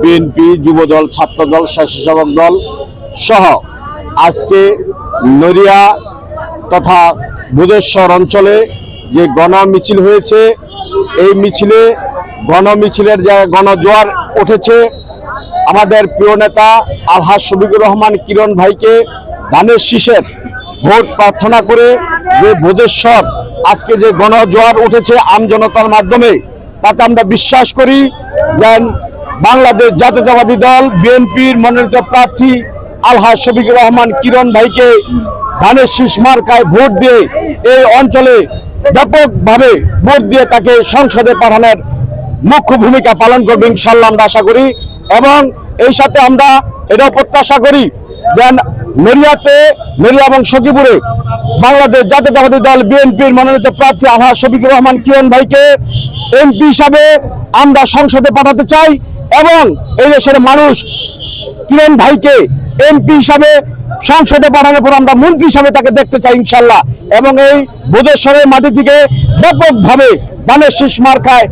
BNP, Jubodal, ছাত্রদল, স্বেচ্ছাসেবক দল সহ আজকে নড়িয়া তথা বুধেশ্বর অঞ্চলে যে গণ মিছিল হয়েছে, এই মিছিলে গণ মিছিলের জায়গায় গণজোয়ার উঠেছে, আমাদের প্রিয় নেতা আলহাজ শফিকুর রহমান কিরণ ভাইকে ধানের শীষের ভোট প্রার্থনা করে যে ভোজেশ্বর আজকে যে গণজোয়ার উঠেছে আমজনতার মাধ্যমে, তাতে আমরা বিশ্বাস করি যে বাংলাদেশ জাতীয়তাবাদী দল, বিএনপির মনোনীত প্রার্থী আলহাজ শফিকুর রহমান কিরণ ভাইকে ধানের শীষ মার্কায় ভোট দিয়ে এই অঞ্চলে ব্যাপকভাবে ভোট দিয়ে তাকে সংসদে পাঠানোর মুখ্য ভূমিকা পালন করবে ইনশাল্লাহ আমরা আশা করি। এবং এই সাথে আমরা এটাও প্রত্যাশা করি যে নড়িয়াতে, নড়িয়া এবং সখীপুরে বাংলাদেশ জাতীয়তাবাদী দল, বিএনপির মনোনীত প্রার্থী আলহাজ শফিকুর রহমান কিরণ ভাইকে এমপি হিসাবে আমরা সংসদে পাঠাতে চাই। এবং এই দেশের মানুষ কিরণ ভাইকে এমপি হিসাবে সংসদে পাঠানোর পর আমরা মন্ত্রী হিসাবে তাকে দেখতে চাই ইনশাল্লাহ। এবং এই বোধেশ্বরের মাটি থেকে ব্যাপকভাবে দানের শীষ মার্কায়